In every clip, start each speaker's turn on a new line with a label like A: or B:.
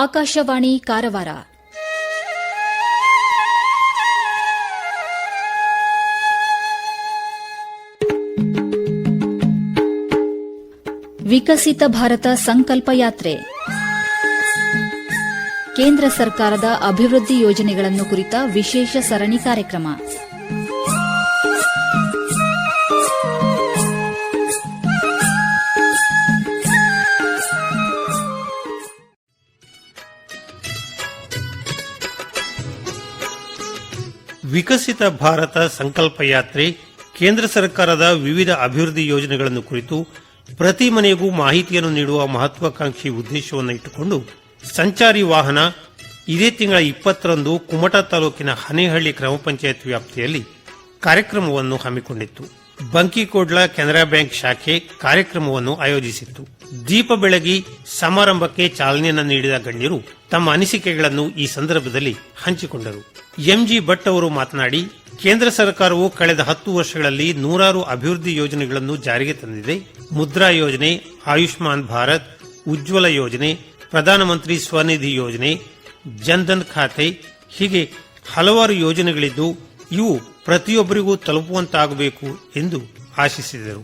A: ಆಕಾಶವಾಣಿ ಕಾರವಾರ ವಿಕಸಿತ ಭಾರತ ಸಂಕಲ್ಪ ಯಾತ್ರೆ ಕೇಂದ್ರ ಸರ್ಕಾರದ ಅಭಿವೃದ್ಧಿ ಯೋಜನೆಗಳನ್ನು ಕುರಿತ ವಿಶೇಷ ಸರಣಿ ಕಾರ್ಯಕ್ರಮ
B: ವಿಕಸಿತ ಭಾರತ ಸಂಕಲ್ಪ ಯಾತ್ರೆ ಕೇಂದ್ರ ಸರ್ಕಾರದ ವಿವಿಧ ಅಭಿವೃದ್ಧಿ ಯೋಜನೆಗಳನ್ನು ಕುರಿತು ಪ್ರತಿ ಮನೆಗೂ ಮಾಹಿತಿಯನ್ನು ನೀಡುವ ಮಹತ್ವಾಕಾಂಕ್ಷಿ ಉದ್ದೇಶವನ್ನು ಇಟ್ಟುಕೊಂಡು ಸಂಚಾರಿ ವಾಹನ ಇದೇ ತಿಂಗಳ ಇಪ್ಪತ್ತರಂದು ಕುಮಟಾ ತಾಲೂಕಿನ ಹನೇಹಳ್ಳಿ ಗ್ರಾಮ ಪಂಚಾಯತ್ ವ್ಯಾಪ್ತಿಯಲ್ಲಿ ಕಾರ್ಯಕ್ರಮವನ್ನು ಹಮ್ಮಿಕೊಂಡಿತ್ತು ಬಂಕಿಕೋಡ್ಲ ಕೆನರಾ ಬ್ಯಾಂಕ್ ಶಾಖೆ ಕಾರ್ಯಕ್ರಮವನ್ನು ಆಯೋಜಿಸಿತ್ತು ದೀಪ ಬೆಳಗಿ ಸಮಾರಂಭಕ್ಕೆ ಚಾಲನೆಯನ್ನು ನೀಡಿದ ಗಣ್ಯರು ತಮ್ಮ ಅನಿಸಿಕೆಗಳನ್ನು ಈ ಸಂದರ್ಭದಲ್ಲಿ ಹಂಚಿಕೊಂಡರು ಎಂಜಿ ಭಟ್ ಅವರು ಮಾತನಾಡಿ ಕೇಂದ್ರ ಸರ್ಕಾರವು ಕಳೆದ ಹತ್ತು ವರ್ಷಗಳಲ್ಲಿ ನೂರಾರು ಅಭಿವೃದ್ಧಿ ಯೋಜನೆಗಳನ್ನು ಜಾರಿಗೆ ತಂದಿದೆ ಮುದ್ರಾ ಯೋಜನೆ ಆಯುಷ್ಮಾನ್ ಭಾರತ್ ಉಜ್ವಲ ಯೋಜನೆ ಪ್ರಧಾನಮಂತ್ರಿ ಸ್ವನಿಧಿ ಯೋಜನೆ ಜನ್ಧನ್ ಖಾತೆ ಹೀಗೆ ಹಲವಾರು ಯೋಜನೆಗಳಿದ್ದು ಇವು ಪ್ರತಿಯೊಬ್ಬರಿಗೂ ತಲುಪುವಂತಾಗಬೇಕು ಎಂದು ಆಶಿಸಿದರು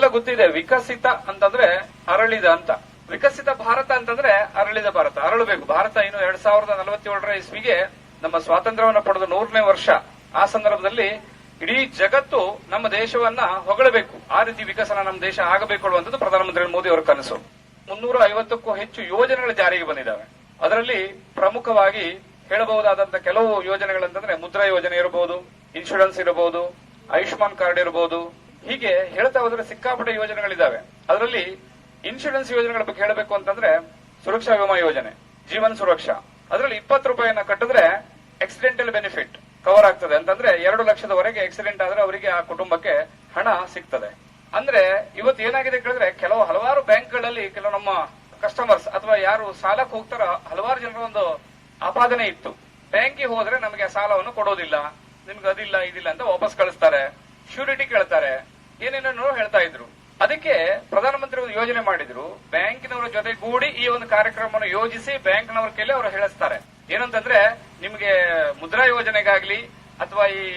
C: ನಮಗೆಲ್ಲ ಗೊತ್ತಿದೆ ವಿಕಸಿತ ಅಂತಂದ್ರೆ ಅರಳಿದ ಅಂತ ವಿಕಸಿತ ಭಾರತ ಅಂತಂದ್ರೆ ಅರಳಿದ ಭಾರತ ಅರಳಬೇಕು ಭಾರತ ಇನ್ನು ಎರಡ್ ಸಾವಿರದ ನಲವತ್ತೇಳರ ಇಸ್ವಿಗೆ ನಮ್ಮ ಸ್ವಾತಂತ್ರ್ಯವನ್ನು ಪಡೆದ ನೂರನೇ ವರ್ಷ ಆ ಸಂದರ್ಭದಲ್ಲಿ ಇಡೀ ಜಗತ್ತು ನಮ್ಮ ದೇಶವನ್ನ ಹೊಗಳಬೇಕು ಆ ರೀತಿ ವಿಕಸನ ನಮ್ಮ ದೇಶ ಆಗಬೇಕು ಅನ್ನುವಂಥದ್ದು ಪ್ರಧಾನಮಂತ್ರಿ ಮೋದಿ ಅವರ ಕನಸು ಮುನ್ನೂರ ಐವತ್ತಕ್ಕೂ ಹೆಚ್ಚು ಯೋಜನೆಗಳು ಜಾರಿಗೆ ಬಂದಿದ್ದಾವೆ ಅದರಲ್ಲಿ ಪ್ರಮುಖವಾಗಿ ಹೇಳಬಹುದಾದಂತಹ ಕೆಲವು ಯೋಜನೆಗಳಂತಂದ್ರೆ ಮುದ್ರಾ ಯೋಜನೆ ಇರಬಹುದು ಇನ್ಶೂರೆನ್ಸ್ ಇರಬಹುದು ಆಯುಷ್ಮಾನ್ ಕಾರ್ಡ್ ಇರಬಹುದು ಹೀಗೆ ಹೇಳ್ತಾ ಹೋದ್ರೆ ಸಿಕ್ಕಾಪಟ್ಟೆ ಯೋಜನೆಗಳಿದ್ದಾವೆ ಅದರಲ್ಲಿ ಇನ್ಶೂರೆನ್ಸ್ ಯೋಜನೆಗಳ ಬಗ್ಗೆ ಹೇಳಬೇಕು ಅಂತಂದ್ರೆ ಸುರಕ್ಷಾ ವಿಮಾ ಯೋಜನೆ ಜೀವನ್ ಸುರಕ್ಷಾ ಅದರಲ್ಲಿ ಇಪ್ಪತ್ತು ರೂಪಾಯಿಯನ್ನ ಕಟ್ಟಿದ್ರೆ ಆಕ್ಸಿಡೆಂಟಲ್ ಬೆನಿಫಿಟ್ ಕವರ್ ಆಗ್ತದೆ ಅಂತಂದ್ರೆ ಎರಡು ಲಕ್ಷದವರೆಗೆ ಆಕ್ಸಿಡೆಂಟ್ ಆದ್ರೆ ಅವರಿಗೆ ಆ ಕುಟುಂಬಕ್ಕೆ ಹಣ ಸಿಗ್ತದೆ ಅಂದ್ರೆ ಇವತ್ತು ಏನಾಗಿದೆ ಕೇಳಿದ್ರೆ ಕೆಲವು ಹಲವಾರು ಬ್ಯಾಂಕ್ಗಳಲ್ಲಿ ಕೆಲವು ನಮ್ಮ ಕಸ್ಟಮರ್ಸ್ ಅಥವಾ ಯಾರು ಸಾಲಕ್ಕೆ ಹೋಗ್ತಾರೋ ಹಲವಾರು ಜನರ ಒಂದು ಆಪಾದನೆ ಇತ್ತು ಬ್ಯಾಂಕಿಗೆ ಹೋದ್ರೆ ನಮಗೆ ಸಾಲವನ್ನು ಕೊಡೋದಿಲ್ಲ ನಿಮ್ಗೆ ಅದಿಲ್ಲ ಇದಿಲ್ಲ ಅಂತ ವಾಪಸ್ ಕಳಿಸ್ತಾರೆ ಶ್ಯೂರಿಟಿ ಕೇಳ್ತಾರೆ ಏನೇನೋ ಹೇಳ್ತಾ ಇದ್ರು ಅದಕ್ಕೆ ಪ್ರಧಾನಮಂತ್ರಿ ಒಂದು ಯೋಜನೆ ಮಾಡಿದ್ರು ಬ್ಯಾಂಕಿನವರ ಜೊತೆಗೂಡಿ ಈ ಒಂದು ಕಾರ್ಯಕ್ರಮವನ್ನು ಯೋಜಿಸಿ ಬ್ಯಾಂಕ್ನವರ ಕೈಲಿ ಅವರು ಹೇಳಿಸ್ತಾರೆ ಏನಂತಂದ್ರೆ ನಿಮಗೆ ಮುದ್ರಾ ಯೋಜನೆಗಾಗ್ಲಿ ಅಥವಾ ಈ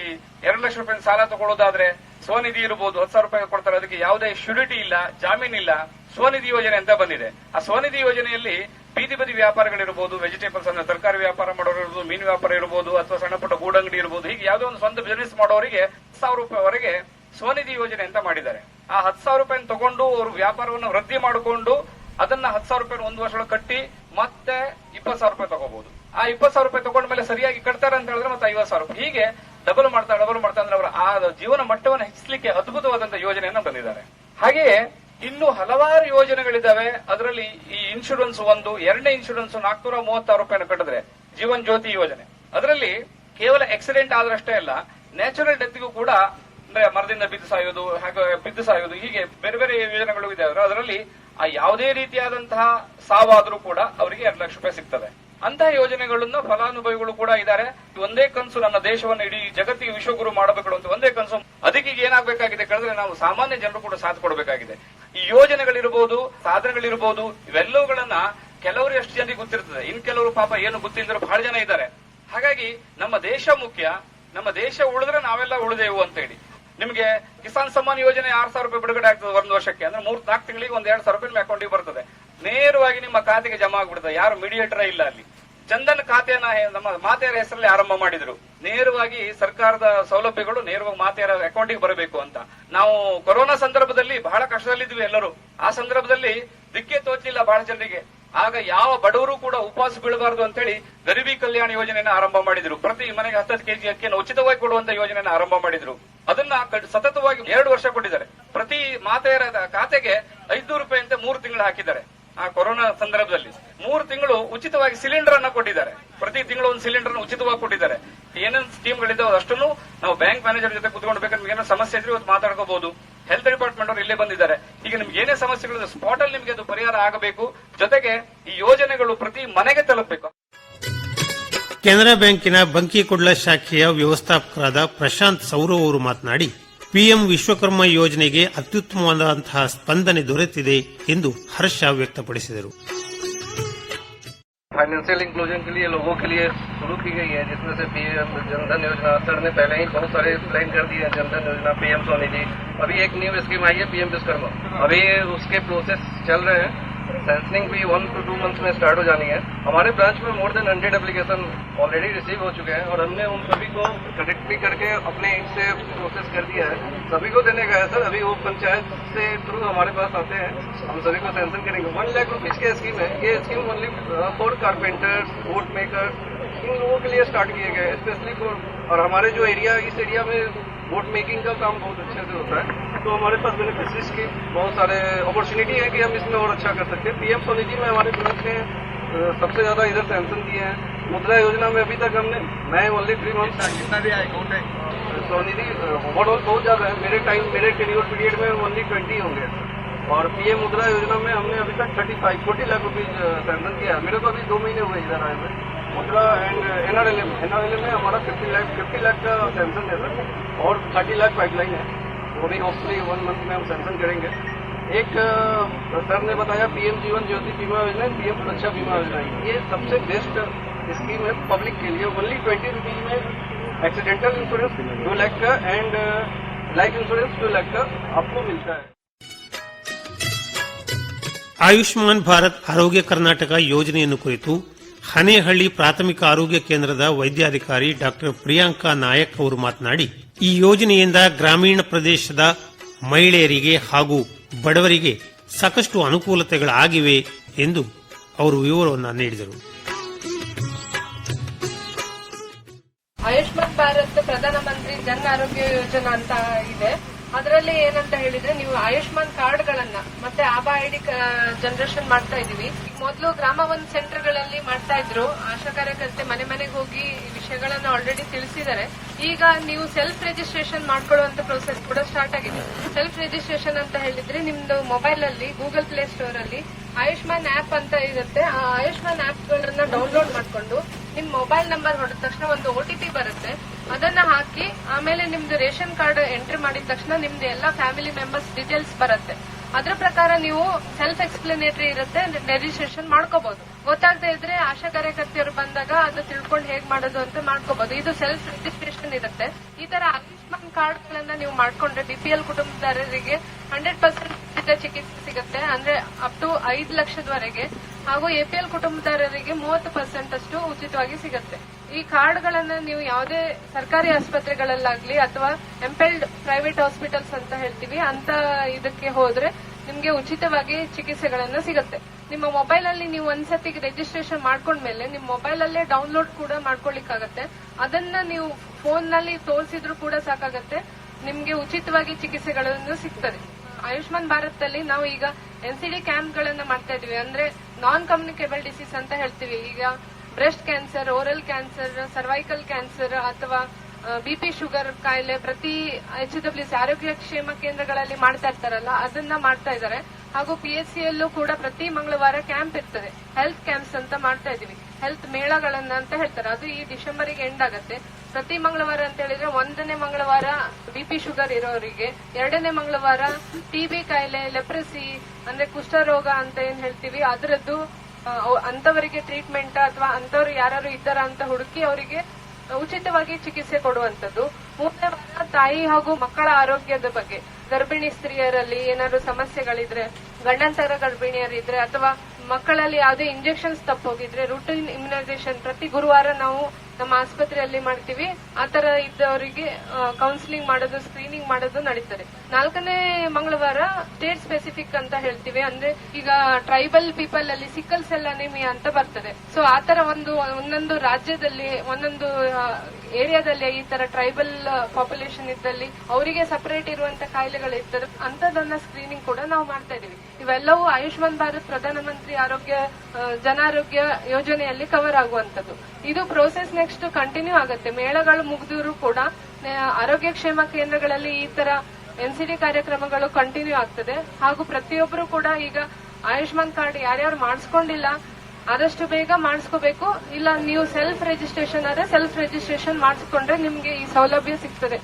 C: ಎರಡು ಲಕ್ಷ ರೂಪಾಯಿ ಸಾಲ ತಗೊಳ್ಳೋದಾದ್ರೆ ಸ್ವನಿಧಿ ಇರಬಹುದು ಹತ್ತು ಸಾವಿರ ರೂಪಾಯಿ ಕೊಡ್ತಾರೆ ಅದಕ್ಕೆ ಯಾವುದೇ ಶ್ಯೂರಿಟಿ ಇಲ್ಲ ಜಾಮೀನ್ ಇಲ್ಲ ಸ್ವನಿಧಿ ಯೋಜನೆ ಅಂತ ಬಂದಿದೆ ಆ ಸ್ವನಿಧಿ ಯೋಜನೆಯಲ್ಲಿ ಬೀದಿ ಬದಿ ವ್ಯಾಪಾರಗಳಿರಬಹುದು ವೆಜಿಟೇಬಲ್ಸ್ ಅಂದ್ರೆ ತರಕಾರಿ ವ್ಯಾಪಾರ ಮಾಡೋರು ಇರಬಹುದು ಮೀನು ವ್ಯಾಪಾರ ಇರಬಹುದು ಅಥವಾ ಸಣ್ಣ ಪುಟ್ಟ ಗೂಡಂಗಡಿ ಇರಬಹುದು ಹೀಗೆ ಯಾವುದೋ ಒಂದು ಸ್ವಂತ ಬಿಸಿನೆಸ್ ಮಾಡೋರಿಗೆ ಸಾವಿರ ರೂಪಾಯಿವರೆಗೆ ಸ್ವನಿಧಿ ಯೋಜನೆ ಅಂತ ಮಾಡಿದ್ದಾರೆ ಆ ಹತ್ತು ಸಾವಿರ ರೂಪಾಯಿ ತಗೊಂಡು ಅವರು ವ್ಯಾಪಾರವನ್ನು ವೃದ್ಧಿ ಮಾಡಿಕೊಂಡು ಅದನ್ನ ಹತ್ತು ಸಾವಿರ ರೂಪಾಯಿ ಒಂದು ವರ್ಷ ಕಟ್ಟಿ ಮತ್ತೆ ಇಪ್ಪತ್ತು ಸಾವಿರ ರೂಪಾಯಿ ತಗೋಬಹುದು ಆ ಇಪ್ಪತ್ತು ಸಾವಿರ ರೂಪಾಯಿ ತಗೊಂಡ ಮೇಲೆ ಸರಿಯಾಗಿ ಕಟ್ತಾರೆ ಅಂತ ಹೇಳಿದ್ರೆ ಮತ್ತೆ ಐವತ್ತು ಸಾವಿರ ರೂಪಾಯಿ ಹೀಗೆ ಡಬಲ್ ಮಾಡ್ತಾ ಡಬಲ್ ಮಾಡ್ತಾ ಅಂದ್ರೆ ಅವರ ಆ ಜೀವನ ಮಟ್ಟವನ್ನು ಹೆಚ್ಚಿಸಲಿಕ್ಕೆ ಅದ್ಭುತವಾದಂತಹ ಯೋಜನೆಯನ್ನು ಬಂದಿದ್ದಾರೆ ಹಾಗೆಯೇ ಇನ್ನು ಹಲವಾರು ಯೋಜನೆಗಳಿದ್ದಾವೆ ಅದರಲ್ಲಿ ಈ ಇನ್ಶೂರೆನ್ಸ್ ಒಂದು ಎರಡನೇ ಇನ್ಶೂರೆನ್ಸ್ ನಾಲ್ಕುನೂರ ಮೂವತ್ತಾರು ರೂಪಾಯಿನ ಕಟ್ಟಿದ್ರೆ ಜೀವನ್ ಜ್ಯೋತಿ ಯೋಜನೆ ಅದರಲ್ಲಿ ಕೇವಲ ಆಕ್ಸಿಡೆಂಟ್ ಆದ್ರಷ್ಟೇ ಅಲ್ಲ ನ್ಯಾಚುರಲ್ ಡೆತ್ಗೂ ಕೂಡ ಮರದಿಂದ ಬಿದ್ದು ಸಾಯೋದು ಹಾಗೆ ಬಿದ್ದು ಸಾಯೋದು ಹೀಗೆ ಬೇರೆ ಬೇರೆ ಯೋಜನೆಗಳು ಇದೆ ಅವರು ಅದರಲ್ಲಿ ಆ ಯಾವುದೇ ರೀತಿಯಾದಂತಹ ಸಾವಾದ್ರೂ ಕೂಡ ಅವರಿಗೆ ಎರಡು ಲಕ್ಷ ರೂಪಾಯಿ ಸಿಗ್ತದೆ ಅಂತಹ ಯೋಜನೆಗಳನ್ನ ಫಲಾನುಭವಿಗಳು ಕೂಡ ಇದ್ದಾರೆ ಒಂದೇ ಕನಸು ನನ್ನ ದೇಶವನ್ನು ಇಡೀ ಜಗತ್ತಿಗೆ ವಿಶ್ವಗುರು ಮಾಡಬೇಕು ಅಂತ ಒಂದೇ ಕನಸು ಅದಕ್ಕೆ ಏನಾಗಬೇಕಾಗಿದೆ ಕೇಳಿದ್ರೆ ನಾವು ಸಾಮಾನ್ಯ ಜನರು ಕೂಡ ಸಾಥ್ ಕೊಡಬೇಕಾಗಿದೆ ಈ ಯೋಜನೆಗಳಿರ್ಬೋದು ಸಾಧನಗಳಿರಬಹುದು ಇವೆಲ್ಲವುಗಳನ್ನ ಕೆಲವರು ಎಷ್ಟು ಜನರಿಗೆ ಗೊತ್ತಿರ್ತದೆ ಇನ್ ಕೆಲವರು ಪಾಪ ಏನು ಗೊತ್ತಿದ್ರು ಬಹಳ ಜನ ಇದ್ದಾರೆ ಹಾಗಾಗಿ ನಮ್ಮ ದೇಶ ಮುಖ್ಯ ನಮ್ಮ ದೇಶ ಉಳಿದ್ರೆ ನಾವೆಲ್ಲ ಉಳಿದೆವು ಅಂತ ಹೇಳಿ ನಿಮಗೆ ಕಿಸಾನ್ ಸಮ್ಮಾನ್ ಯೋಜನೆ ಆರ್ ಸಾವಿರ ರೂಪಾಯಿ ಬಿಡುಗಡೆ ಆಗ್ತದೆ ಒಂದು ವರ್ಷಕ್ಕೆ ಅಂದ್ರೆ ಮೂರ್ ನಾಲ್ಕು ತಿಂಗಳಿಗೆ ಒಂದ್ ಸಾವಿರ ರೂಪಾಯಿ ನಿಮ್ಮ ಅಕೌಂಟಿಗೆ ಬರ್ತದೆ ನೇರವಾಗಿ ನಿಮ್ಮ ಖಾತೆಗೆ ಜಮಾ ಆಗ್ಬಿಡ್ತದೆ ಯಾರು ಮೀಡಿಯೇಟರ್ ಇಲ್ಲ ಅಲ್ಲಿ ಚಂದನ್ ಖಾತೆಯನ್ನ ನಮ್ಮ ಮಾತೆಯರ ಹೆಸರಲ್ಲಿ ಆರಂಭ ಮಾಡಿದ್ರು ನೇರವಾಗಿ ಸರ್ಕಾರದ ಸೌಲಭ್ಯಗಳು ನೇರವಾಗಿ ಮಾತೆಯರ ಅಕೌಂಟಿಗೆ ಬರಬೇಕು ಅಂತ ನಾವು ಕೊರೋನಾ ಸಂದರ್ಭದಲ್ಲಿ ಬಹಳ ಕಷ್ಟದಲ್ಲಿದ್ವಿ ಎಲ್ಲರೂ ಆ ಸಂದರ್ಭದಲ್ಲಿ ದಿಕ್ಕೆ ತೋಚಲಿಲ್ಲ ಬಹಳ ಜನರಿಗೆ ಆಗ ಯಾವ ಬಡವರು ಕೂಡ ಉಪವಾಸ ಬೀಳಬಾರದು ಹೇಳಿ ಗರಿಬಿ ಕಲ್ಯಾಣ ಯೋಜನೆಯನ್ನು ಆರಂಭ ಮಾಡಿದ್ರು ಪ್ರತಿ ಮನೆಗೆ ಹತ್ತತ್ತು ಕೆಜಿ ಅಕ್ಕಿಯನ್ನು ಉಚಿತವಾಗಿ ಕೊಡುವಂತ ಯೋಜನೆಯನ್ನು ಆರಂಭ ಮಾಡಿದ್ರು ಅದನ್ನ ಸತತವಾಗಿ ಎರಡು ವರ್ಷ ಕೊಟ್ಟಿದ್ದಾರೆ ಪ್ರತಿ ಮಾತೆಯರ ಖಾತೆಗೆ ಐದು ರೂಪಾಯಿ ಅಂತ ಮೂರು ತಿಂಗಳು ಹಾಕಿದ್ದಾರೆ ಆ ಕೊರೋನಾ ಸಂದರ್ಭದಲ್ಲಿ ಮೂರು ತಿಂಗಳು ಉಚಿತವಾಗಿ ಸಿಲಿಂಡರ್ ಅನ್ನ ಕೊಟ್ಟಿದ್ದಾರೆ ಪ್ರತಿ ತಿಂಗಳು ಒಂದು ಸಿಲಿಂಡರ್ ಉಚಿತವಾಗಿ ಕೊಟ್ಟಿದ್ದಾರೆ ಏನೇನು ಸ್ಕೀಮ್ಗಳಿದ್ದಾವೆ ಅಷ್ಟನ್ನು ನಾವು ಬ್ಯಾಂಕ್ ಮ್ಯಾನೇಜರ್ ಜೊತೆ ಕುತ್ಕೊಂಡು ಬೇಕಾದ ಏನೋ ಸಮಸ್ಯೆ ಇದ್ರೆ ಇವತ್ತು ಮಾತಾಡ್ಕೋಬಹುದು ಹೆಲ್ತ್ ಡಿಪಾರ್ಟ್ಮೆಂಟ್ ಅವರು ಇಲ್ಲೇ ಬಂದಿದ್ದಾರೆ ಈಗ ನಿಮ್ಗೆ ಏನೇ ಸಮಸ್ಯೆಗಳು ಸ್ಪಾಟ್ ನಿಮಗೆ ಅದು ಪರಿಹಾರ ಆಗಬೇಕು ಜೊತೆಗೆ ಈ ಯೋಜನೆಗಳು ಪ್ರತಿ ಮನೆಗೆ ತಲುಪಬೇಕು
B: ಕೆನರಾ ಬ್ಯಾಂಕಿನ ಬಂಕಿಕೊಡ್ಲ ಶಾಖೆಯ ವ್ಯವಸ್ಥಾಪಕರಾದ ಪ್ರಶಾಂತ್ ಸೌರವ್ ಅವರು ಮಾತನಾಡಿ ಪಿಎಂ ವಿಶ್ವಕರ್ಮ ಯೋಜನೆಗೆ ಅತ್ಯುತ್ತಮವಾದಂತಹ ಸ್ಪಂದನೆ ದೊರೆತಿದೆ ಎಂದು ಹರ್ಷ ವ್ಯಕ್ತಪಡಿಸಿದರು
D: फाइनेंशियल इंक्लूजन के लिए लोगों के लिए शुरू की गई है जिसमें से पीएम जनधन योजना सर ने पहले ही बहुत सारे प्लान कर दिए हैं जनधन योजना पीएम सोनी जी अभी एक न्यू स्कीम आई है पीएम विश्वकर्मा अभी उसके प्रोसेस चल रहे हैं सेंसिंग भी वन टू टू मंथ में स्टार्ट हो जानी है हमारे ब्रांच में more than hundred application already receive हो चुके हैं और हमने उन सभी को कलेक्ट भी करके अपने से प्रोसेस कर दिया है सभी को देने का है सर अभी वो पंचायत से थ्रू हमारे पास आते हैं हम सभी को सेंसन करेंगे वन लाख रुपीज की स्कीम है ये scheme only for carpenters boat maker इन लोगों के लिए स्टार्ट किए गए स्पेशली फॉर और हमारे जो एरिया इस एरिया में बोट मेकिंग का काम बहुत अच्छे से होता है तो हमारे पास बेनिफिशरीज की बहुत सारे अपॉर्चुनिटी है कि हम इसमें और अच्छा कर सकते हैं पीएम स्वनिधि में हमारे ग्रुप ने सबसे ज्यादा इधर सैमसन दिए हैं मुद्रा योजना में अभी तक हमने मैं ओनली थ्री मंथ जितना भी अकाउंट है स्वनिधि ओवरऑल बहुत ज्यादा है मेरे टाइम मेरे टेन्योर पीरियड में ओनली ट्वेंटी होंगे और पीएम मुद्रा योजना में हमने अभी तक thirty five forty lakh rupees sanction किया मेरे को अभी दो महीने हुए इधर आए हुए मुद्रा एंड एनआरएलएम एनआरएलएम में हमारा फिफ्टी लाख फिफ्टी लाख का सैमसन है सर और थर्टी लाख पाइपलाइन है कमिंग ऑफली वन मंथ में हम सेंशन करेंगे एक सर ने बताया पीएम जीवन ज्योति बीमा योजना पीएम सुरक्षा बीमा योजना ये सबसे बेस्ट स्कीम है पब्लिक के लिए ओनली ट्वेंटी रुपीज में एक्सीडेंटल इंश्योरेंस टू लैख का and life insurance two lakh का आपको मिलता है
B: आयुष्मान भारत आरोग्य कर्नाटका ಯೋಜನೆಯನ್ನು ಕುರಿತು ಹನೇಹಳ್ಳಿ ಪ್ರಾಥಮಿಕ ಆರೋಗ್ಯ ಕೇಂದ್ರದ ವೈದ್ಯಾಧಿಕಾರಿ ಡಾಕ್ಟರ್ ಪ್ರಿಯಾಂಕಾ ನಾಯಕ್ ಅವರು ಮಾತನಾಡಿ ಈ ಯೋಜನೆಯಿಂದ ಗ್ರಾಮೀಣ ಪ್ರದೇಶದ ಮಹಿಳೆಯರಿಗೆ ಹಾಗೂ ಬಡವರಿಗೆ ಸಾಕಷ್ಟು ಅನುಕೂಲತೆಗಳಾಗಿವೆ ಎಂದು ಅವರು ವಿವರವನ್ನು ನೀಡಿದರು
E: ಆಯುಷ್ಮಾನ್ ಭಾರತ್ ಪ್ರಧಾನಮಂತ್ರಿ ಜನ್ ಆರೋಗ್ಯ ಯೋಜನಾ ಅಂತ ಇದೆ ಅದರಲ್ಲಿ ಏನಂತ ಹೇಳಿದ್ರೆ ನೀವು ಆಯುಷ್ಮಾನ್ ಕಾರ್ಡ್ ಗಳನ್ನ ಮತ್ತೆ ಆಬಾ ಐಡಿ ಜನರೇಷನ್ ಮಾಡ್ತಾ ಇದೀವಿ ಮೊದಲು ಗ್ರಾಮ ಒಂದು ಸೆಂಟರ್ ಗಳಲ್ಲಿ ಮಾಡ್ತಾ ಇದ್ರು ಆಶಾ ಕಾರ್ಯಕರ್ತೆ ಮನೆ ಮನೆಗೆ ಹೋಗಿ ವಿಷಯಗಳನ್ನ ಆಲ್ರೆಡಿ ತಿಳಿಸಿದ್ದಾರೆ ಈಗ ನೀವು ಸೆಲ್ಫ್ ರಿಜಿಸ್ಟ್ರೇಷನ್ ಮಾಡ್ಕೊಳ್ಳುವಂತ ಪ್ರೊಸೆಸ್ ಕೂಡ ಸ್ಟಾರ್ಟ್ ಆಗಿದೆ ಸೆಲ್ಫ್ ರಿಜಿಸ್ಟ್ರೇಷನ್ ಅಂತ ಹೇಳಿದ್ರೆ ನಿಮ್ದು ಮೊಬೈಲ್ ಅಲ್ಲಿ ಗೂಗಲ್ ಪ್ಲೇ ಸ್ಟೋರ್ ಅಲ್ಲಿ ಆಯುಷ್ಮಾನ್ ಆಪ್ ಅಂತ ಇರುತ್ತೆ ಆ ಆಯುಷ್ಮಾನ್ ಆಪ್ ಗಳನ್ನ ಡೌನ್ಲೋಡ್ ಮಾಡಿಕೊಂಡು ನಿಮ್ ಮೊಬೈಲ್ ನಂಬರ್ ಹೊಡೆದ ತಕ್ಷಣ ಒಂದು ಪಿ ಬರುತ್ತೆ ಅದನ್ನ ಹಾಕಿ ಆಮೇಲೆ ನಿಮ್ದು ರೇಷನ್ ಕಾರ್ಡ್ ಎಂಟ್ರಿ ಮಾಡಿದ ತಕ್ಷಣ ನಿಮ್ದು ಎಲ್ಲಾ ಫ್ಯಾಮಿಲಿ ಮೆಂಬರ್ಸ್ ಡೀಟೇಲ್ಸ್ ಬರುತ್ತೆ ಅದ್ರ ಪ್ರಕಾರ ನೀವು ಸೆಲ್ಫ್ ಎಕ್ಸ್ಪ್ಲನೇಟರಿ ಇರುತ್ತೆ ರಿಜಿಸ್ಟ್ರೇಷನ್ ಮಾಡ್ಕೋಬಹುದು ಗೊತ್ತಾಗದೆ ಇದ್ರೆ ಆಶಾ ಕಾರ್ಯಕರ್ತೆಯರು ಬಂದಾಗ ಅದು ತಿಳ್ಕೊಂಡು ಹೇಗ್ ಮಾಡೋದು ಅಂತ ಮಾಡ್ಕೋಬಹುದು ಇದು ಸೆಲ್ಫ್ ರಿಜಿಸ್ಟ್ರೇಷನ್ ಇರುತ್ತೆ ಈ ತರ ಆಯುಷ್ಮಾನ್ ಕಾರ್ಡ್ ಗಳನ್ನ ನೀವು ಮಾಡ್ಕೊಂಡ್ರೆ ಬಿಪಿಎಲ್ ಕುಟುಂಬದಾರರಿಗೆ ಹಂಡ್ರೆಡ್ ಪರ್ಸೆಂಟ್ ಚಿಕಿತ್ಸೆ ಸಿಗುತ್ತೆ ಅಂದ್ರೆ ಅಪ್ ಟು ಐದು ಲಕ್ಷದವರೆಗೆ ಹಾಗೂ ಎಪಿಎಲ್ ಕುಟುಂಬದಾರರಿಗೆ ಮೂವತ್ತು ಪರ್ಸೆಂಟ್ ಅಷ್ಟು ಉಚಿತವಾಗಿ ಸಿಗುತ್ತೆ ಈ ಕಾರ್ಡ್ಗಳನ್ನು ನೀವು ಯಾವುದೇ ಸರ್ಕಾರಿ ಆಸ್ಪತ್ರೆಗಳಲ್ಲಾಗ್ಲಿ ಅಥವಾ ಎಂಪೆಲ್ಡ್ ಪ್ರೈವೇಟ್ ಹಾಸ್ಪಿಟಲ್ಸ್ ಅಂತ ಹೇಳ್ತೀವಿ ಅಂತ ಇದಕ್ಕೆ ಹೋದ್ರೆ ನಿಮ್ಗೆ ಉಚಿತವಾಗಿ ಚಿಕಿತ್ಸೆಗಳನ್ನು ಸಿಗುತ್ತೆ ನಿಮ್ಮ ಮೊಬೈಲ್ ಅಲ್ಲಿ ನೀವು ಒಂದ್ಸತಿ ರಿಜಿಸ್ಟ್ರೇಷನ್ ಮಾಡ್ಕೊಂಡ್ಮೇಲೆ ನಿಮ್ಮ ಮೊಬೈಲ್ ಅಲ್ಲೇ ಡೌನ್ಲೋಡ್ ಕೂಡ ಮಾಡ್ಕೊಳ್ಲಿಕ್ಕಾಗತ್ತೆ ಅದನ್ನ ನೀವು ಫೋನ್ ನಲ್ಲಿ ತೋರಿಸಿದ್ರು ಕೂಡ ಸಾಕಾಗತ್ತೆ ನಿಮ್ಗೆ ಉಚಿತವಾಗಿ ಚಿಕಿತ್ಸೆಗಳನ್ನು ಸಿಗ್ತದೆ ಆಯುಷ್ಮಾನ್ ಭಾರತ್ ನಾವು ಈಗ ಎನ್ಸಿಡಿ ಕ್ಯಾಂಪ್ ಗಳನ್ನ ಮಾಡ್ತಾ ಇದೀವಿ ಅಂದ್ರೆ ನಾನ್ ಕಮ್ಯುನಿಕೇಬಲ್ ಡಿಸೀಸ್ ಅಂತ ಹೇಳ್ತೀವಿ ಈಗ breast cancer oral cancer cervical cancer ಅಥವಾ ಬಿಪಿ ಶುಗರ್ ಕಾಯಿಲೆ ಪ್ರತಿ ಎಚ್ ಸಿ ಆರೋಗ್ಯ ಕ್ಷೇಮ ಕೇಂದ್ರಗಳಲ್ಲಿ ಮಾಡ್ತಾ ಇರ್ತಾರಲ್ಲ ಅದನ್ನ ಮಾಡ್ತಾ ಇದ್ದಾರೆ ಹಾಗೂ ಪಿ ಸಿ ಸಿಯಲ್ಲೂ ಕೂಡ ಪ್ರತಿ ಮಂಗಳವಾರ ಕ್ಯಾಂಪ್ ಇರ್ತದೆ ಹೆಲ್ತ್ ಕ್ಯಾಂಪ್ಸ್ ಅಂತ ಮಾಡ್ತಾ ಇದೀವಿ ಹೆಲ್ತ್ ಮೇಳಗಳನ್ನ ಅಂತ ಹೇಳ್ತಾರೆ ಅದು ಈ ಡಿಸೆಂಬರ್ಗೆ ಎಂಡ್ ಆಗುತ್ತೆ ಪ್ರತಿ ಮಂಗಳವಾರ ಅಂತ ಹೇಳಿದ್ರೆ ಒಂದನೇ ಮಂಗಳವಾರ ಬಿಪಿ ಶುಗರ್ ಇರೋರಿಗೆ ಎರಡನೇ ಮಂಗಳವಾರ ಟಿಬಿ ಕಾಯಿಲೆ ಲೆಪ್ರಸಿ ಅಂದ್ರೆ ಕುಷ್ಠರೋಗ ಅಂತ ಏನ್ ಹೇಳ್ತೀವಿ ಅದರದ್ದು ಅಂತವರಿಗೆ ಟ್ರೀಟ್ಮೆಂಟ್ ಅಥವಾ ಅಂತವ್ರು ಯಾರು ಇದ್ದಾರಾ ಅಂತ ಹುಡುಕಿ ಅವರಿಗೆ ಉಚಿತವಾಗಿ ಚಿಕಿತ್ಸೆ ಕೊಡುವಂತದ್ದು ಮೂರನೇ ವಾರ ತಾಯಿ ಹಾಗೂ ಮಕ್ಕಳ ಆರೋಗ್ಯದ ಬಗ್ಗೆ ಗರ್ಭಿಣಿ ಸ್ತ್ರೀಯರಲ್ಲಿ ಏನಾದ್ರು ಸಮಸ್ಯೆಗಳಿದ್ರೆ ಗಂಡಾಂತರ ಇದ್ರೆ ಅಥವಾ ಮಕ್ಕಳಲ್ಲಿ ಯಾವುದೇ ಇಂಜೆಕ್ಷನ್ಸ್ ತಪ್ಪೋಗಿದ್ರೆ ರುಟೀನ್ ಇಮ್ಯುನೈಸೇಷನ್ ಪ್ರತಿ ಗುರುವಾರ ನಾವು ನಮ್ಮ ಆಸ್ಪತ್ರೆಯಲ್ಲಿ ಮಾಡ್ತೀವಿ ಆತರ ಇದ್ದವರಿಗೆ ಕೌನ್ಸಿಲಿಂಗ್ ಮಾಡೋದು ಸ್ಕ್ರೀನಿಂಗ್ ಮಾಡೋದು ನಡೀತದೆ ನಾಲ್ಕನೇ ಮಂಗಳವಾರ ಸ್ಟೇಟ್ ಸ್ಪೆಸಿಫಿಕ್ ಅಂತ ಹೇಳ್ತೀವಿ ಅಂದ್ರೆ ಈಗ ಟ್ರೈಬಲ್ ಪೀಪಲ್ ಅಲ್ಲಿ ಸಿಕ್ಕಲ್ ಸೆಲ್ ಅನಿಮಿಯಾ ಅಂತ ಬರ್ತದೆ ಸೊ ಆತರ ಒಂದು ಒಂದೊಂದು ರಾಜ್ಯದಲ್ಲಿ ಒಂದೊಂದು ಏರಿಯಾದಲ್ಲಿ ಈ ತರ ಟ್ರೈಬಲ್ ಪಾಪ್ಯುಲೇಷನ್ ಇದ್ದಲ್ಲಿ ಅವರಿಗೆ ಸಪರೇಟ್ ಇರುವಂತ ಕಾಯಿಲೆಗಳು ಇರ್ತದೆ ಅಂತದನ್ನ ಸ್ಕ್ರೀನಿಂಗ್ ಕೂಡ ನಾವು ಮಾಡ್ತಾ ಇದೀವಿ ಇವೆಲ್ಲವೂ ಆಯುಷ್ಮಾನ್ ಭಾರತ್ ಪ್ರಧಾನಮಂತ್ರಿ ಆರೋಗ್ಯ ಜನಾರೋಗ್ಯ ಯೋಜನೆಯಲ್ಲಿ ಕವರ್ ಆಗುವಂತದ್ದು ಇದು ಪ್ರೋಸೆಸ್ ನೆಕ್ಸ್ಟ್ ಕಂಟಿನ್ಯೂ ಆಗುತ್ತೆ ಮೇಳಗಳು ಮುಗಿದ್ರು ಕೂಡ ಆರೋಗ್ಯ ಕ್ಷೇಮ ಕೇಂದ್ರಗಳಲ್ಲಿ ಈ ತರ ಎನ್ಸಿಡಿ ಕಾರ್ಯಕ್ರಮಗಳು ಕಂಟಿನ್ಯೂ ಆಗ್ತದೆ ಹಾಗೂ ಪ್ರತಿಯೊಬ್ಬರು ಕೂಡ ಈಗ ಆಯುಷ್ಮಾನ್ ಕಾರ್ಡ್ ಯಾರ್ಯಾರು ಮಾಡಿಸ್ಕೊಂಡಿಲ್ಲ ಆದಷ್ಟು ಬೇಗ ಮಾಡಿಸ್ಕೋಬೇಕು ಇಲ್ಲ ನೀವು ಸೆಲ್ಫ್ ರಿಜಿಸ್ಟ್ರೇಷನ್ ಆದ್ರೆ ಸೆಲ್ಫ್ ರಿಜಿಸ್ಟ್ರೇಷನ್ ಮಾಡಿಸ್ಕೊಂಡ್ರೆ ನಿಮ್ಗೆ ಈ ಸೌಲಭ್ಯ ಸಿಗ್ತದೆ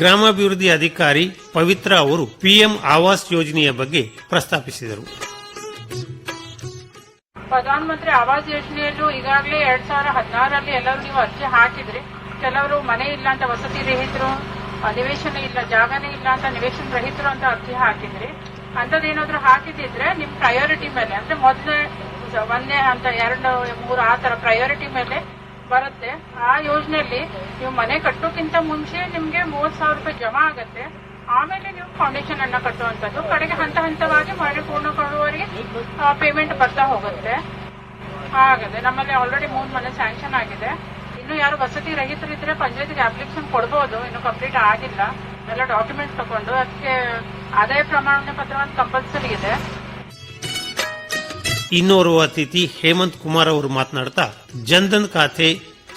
B: ಗ್ರಾಮಾಭಿವೃದ್ಧಿ ಅಧಿಕಾರಿ ಪವಿತ್ರ ಅವರು ಪಿಎಂ ಆವಾಸ್ ಯೋಜನೆಯ ಬಗ್ಗೆ ಪ್ರಸ್ತಾಪಿಸಿದರು
F: ಪ್ರಧಾನಮಂತ್ರಿ ಆವಾಸ್ ಯೋಜನೆಯಲ್ಲೂ ಈಗಾಗಲೇ ಎರಡ್ ಸಾವಿರದ ಹದಿನಾರರಲ್ಲಿ ಎಲ್ಲರೂ ನೀವು ಅರ್ಜಿ ಹಾಕಿದ್ರಿ ಕೆಲವರು ಮನೆ ಇಲ್ಲ ಅಂತ ವಸತಿ ರಹಿತರು ನಿವೇಶನ ಇಲ್ಲ ಜಾಗನೇ ಇಲ್ಲ ಅಂತ ನಿವೇಶನ ರಹಿತರು ಅಂತ ಅರ್ಜಿ ಹಾಕಿದ್ರಿ ಅಂತದೇನಾದ್ರೂ ಹಾಕಿದ್ರೆ ನಿಮ್ ಪ್ರಯಾರಿಟಿ ಮೇಲೆ ಅಂದ್ರೆ ಮೊದಲೇ ಒಂದೇ ಅಂತ ಎರಡು ಮೂರು ಆ ತರ ಪ್ರಯಾರಿಟಿ ಮೇಲೆ ಬರುತ್ತೆ ಆ ಯೋಜನೆಯಲ್ಲಿ ನೀವು ಮನೆ ಕಟ್ಟೋಕ್ಕಿಂತ ಮುಂಚೆ ನಿಮ್ಗೆ ಮೂವತ್ ಸಾವಿರ ರೂಪಾಯಿ ಜಮಾ ಆಗತ್ತೆ ಆಮೇಲೆ ನೀವು ಫೌಂಡೇಶನ್ ಅನ್ನ ಕಟ್ಟುವಂತದ್ದು ಕಡೆಗೆ ಹಂತ ಹಂತವಾಗಿ ಮನೆ ಕೊಡುವವರಿಗೆ ಪೇಮೆಂಟ್ ಬರ್ತಾ ಹೋಗುತ್ತೆ ಆಗದೆ ನಮ್ಮಲ್ಲಿ ಆಲ್ರೆಡಿ ಮೂರ್ ಮನೆ ಸ್ಯಾಂಕ್ಷನ್ ಆಗಿದೆ ಇನ್ನು ಯಾರು ವಸತಿ ರಹಿತರಿದ್ರೆ ಪಂಚಾಯತ್ಗೆ ಅಪ್ಲಿಕೇಶನ್ ಕೊಡ್ಬೋದು ಇನ್ನು ಕಂಪ್ಲೀಟ್ ಆಗಿಲ್ಲ ಎಲ್ಲ ಡಾಕ್ಯುಮೆಂಟ್ಸ್ ತಗೊಂಡು ಅದಕ್ಕೆ ಆದಾಯ ಪ್ರಮಾಣ ಪತ್ರ ಕಂಪಲ್ಸರಿ ಇದೆ
B: ಇನ್ನೋರ್ವ ಅತಿಥಿ ಹೇಮಂತ್ ಕುಮಾರ್ ಅವರು ಮಾತನಾಡ್ತಾ ಜನ್ಧನ್ ಖಾತೆ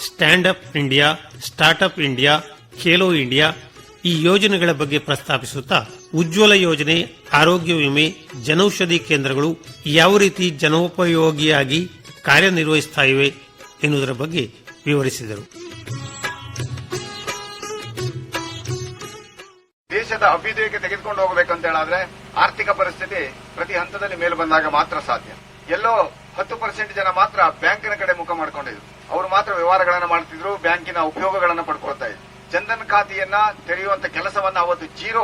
B: stand up India start up India Khelo India ಈ ಯೋಜನೆಗಳ ಬಗ್ಗೆ ಪ್ರಸ್ತಾಪಿಸುತ್ತಾ ಉಜ್ವಲ ಯೋಜನೆ ಆರೋಗ್ಯ ವಿಮೆ ಜನೌಷಧಿ ಕೇಂದ್ರಗಳು ಯಾವ ರೀತಿ ಜನೋಪಯೋಗಿಯಾಗಿ ಕಾರ್ಯನಿರ್ವಹಿಸುತ್ತಿವೆ ಇವೆ ಎನ್ನುವುದರ ಬಗ್ಗೆ ವಿವರಿಸಿದರು
G: ದೇಶದ ಅಭ್ಯುದಯಕ್ಕೆ ತೆಗೆದುಕೊಂಡು ಹೋಗಬೇಕಂತ ಹೇಳಾದ್ರೆ ಆರ್ಥಿಕ ಪರಿಸ್ಥಿತಿ ಪ್ರತಿ ಹಂತದಲ್ಲಿ ಮೇಲೆ ಬಂದಾಗ ಮಾತ್ರ ಸಾಧ್ಯ ಎಲ್ಲೋ ಹತ್ತು ಪರ್ಸೆಂಟ್ ಜನ ಮಾತ್ರ ಬ್ಯಾಂಕಿನ ಕಡೆ ಮುಖ ಮಾಡಿಕೊಂಡಿದ್ರು ಅವರು ಮಾತ್ರ ವ್ಯವಹಾರಗಳನ್ನು ಮಾಡ್ತಿದ್ರು ಬ್ಯಾಂಕಿನ ಉಪಯೋಗಗಳನ್ನು ಪಡ್ಕೊಳ್ತಾ ಇದ್ರು ಜನ್ಧನ್ ಖಾತೆಯನ್ನ ತೆರೆಯುವಂತ ಕೆಲಸವನ್ನ ಅವತ್ತು ಜೀರೋ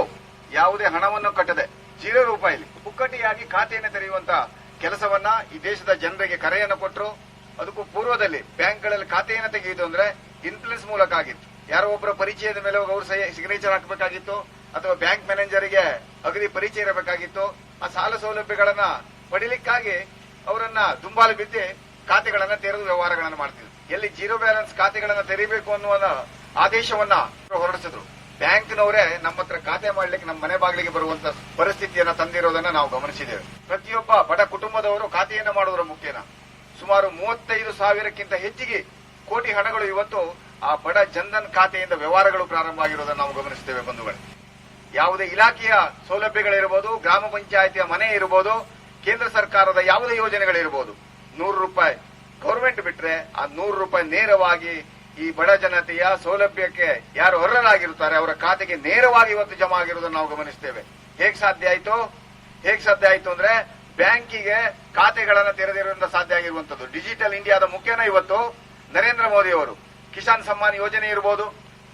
G: ಯಾವುದೇ ಹಣವನ್ನು ಕಟ್ಟದೆ ಜೀರೋ ರೂಪಾಯಿಲಿ ಪುಕ್ಕಟಿಯಾಗಿ ಖಾತೆಯನ್ನು ತೆರೆಯುವಂತ ಕೆಲಸವನ್ನ ಈ ದೇಶದ ಜನರಿಗೆ ಕರೆಯನ್ನು ಕೊಟ್ಟರು ಅದಕ್ಕೂ ಪೂರ್ವದಲ್ಲಿ ಬ್ಯಾಂಕ್ಗಳಲ್ಲಿ ಖಾತೆಯನ್ನು ತೆಗೆಯಿತು ಅಂದ್ರೆ ಇನ್ಫ್ಲೂಯೆನ್ಸ್ ಮೂಲಕ ಆಗಿತ್ತು ಯಾರೋ ಒಬ್ಬರ ಪರಿಚಯದ ಮೇಲೆ ಅವರು ಸಿಗ್ನೇಚರ್ ಹಾಕಬೇಕಾಗಿತ್ತು ಅಥವಾ ಬ್ಯಾಂಕ್ ಮ್ಯಾನೇಜರಿಗೆ ಅಗದಿ ಪರಿಚಯ ಇರಬೇಕಾಗಿತ್ತು ಆ ಸಾಲ ಸೌಲಭ್ಯಗಳನ್ನ ಪಡಿಲಿಕ್ಕಾಗಿ ಅವರನ್ನ ದುಂಬಾಲು ಬಿದ್ದಿ ಖಾತೆಗಳನ್ನ ತೆರೆದು ವ್ಯವಹಾರಗಳನ್ನು ಮಾಡ್ತಿದ್ರು ಎಲ್ಲಿ ಜೀರೋ ಬ್ಯಾಲೆನ್ಸ್ ಖಾತೆಗಳನ್ನ ತೆರೀಬೇಕು ಅನ್ನುವ ಆದೇಶವನ್ನ ಹೊರಡಿಸಿದ್ರು ಬ್ಯಾಂಕ್ನವರೇ ನಮ್ಮ ಹತ್ರ ಖಾತೆ ಮಾಡ್ಲಿಕ್ಕೆ ನಮ್ಮ ಮನೆ ಬಾಗಿಲಿಗೆ ಬರುವಂತ ಪರಿಸ್ಥಿತಿಯನ್ನ ತಂದಿರೋದನ್ನ ನಾವು ಗಮನಿಸಿದ್ದೇವೆ ಪ್ರತಿಯೊಬ್ಬ ಬಡ ಕುಟುಂಬದವರು ಖಾತೆಯನ್ನ ಮಾಡುವುದರ ಮುಖ್ಯನ ಸುಮಾರು ಮೂವತ್ತೈದು ಸಾವಿರಕ್ಕಿಂತ ಹೆಚ್ಚಿಗೆ ಕೋಟಿ ಹಣಗಳು ಇವತ್ತು ಆ ಬಡ ಜನ್ಧನ್ ಖಾತೆಯಿಂದ ವ್ಯವಹಾರಗಳು ಪ್ರಾರಂಭ ಆಗಿರೋದನ್ನು ನಾವು ಗಮನಿಸುತ್ತೇವೆ ಬಂಧುಗಳೇ ಯಾವುದೇ ಇಲಾಖೆಯ ಸೌಲಭ್ಯಗಳಿರಬಹುದು ಗ್ರಾಮ ಪಂಚಾಯತಿಯ ಮನೆ ಇರಬಹುದು ಕೇಂದ್ರ ಸರ್ಕಾರದ ಯಾವುದೇ ಯೋಜನೆಗಳಿರಬಹುದು ನೂರು ರೂಪಾಯಿ ಗೌರ್ಮೆಂಟ್ ಬಿಟ್ರೆ ಆ ನೂರು ರೂಪಾಯಿ ನೇರವಾಗಿ ಈ ಬಡ ಜನತೆಯ ಸೌಲಭ್ಯಕ್ಕೆ ಯಾರು ಅರ್ಹರಾಗಿರುತ್ತಾರೆ ಅವರ ಖಾತೆಗೆ ನೇರವಾಗಿ ಇವತ್ತು ಜಮಾ ಆಗಿರುವುದನ್ನು ನಾವು ಗಮನಿಸ್ತೇವೆ ಹೇಗೆ ಸಾಧ್ಯ ಆಯಿತು ಹೇಗೆ ಸಾಧ್ಯ ಆಯಿತು ಅಂದ್ರೆ ಬ್ಯಾಂಕಿಗೆ ಖಾತೆಗಳನ್ನು ತೆರೆದಿರುವುದರಿಂದ ಸಾಧ್ಯ ಆಗಿರುವಂತದ್ದು ಡಿಜಿಟಲ್ ಇಂಡಿಯಾದ ಮುಖ್ಯನ ಇವತ್ತು ನರೇಂದ್ರ ಮೋದಿ ಅವರು ಕಿಸಾನ್ ಸಮ್ಮಾನ್ ಯೋಜನೆ ಇರಬಹುದು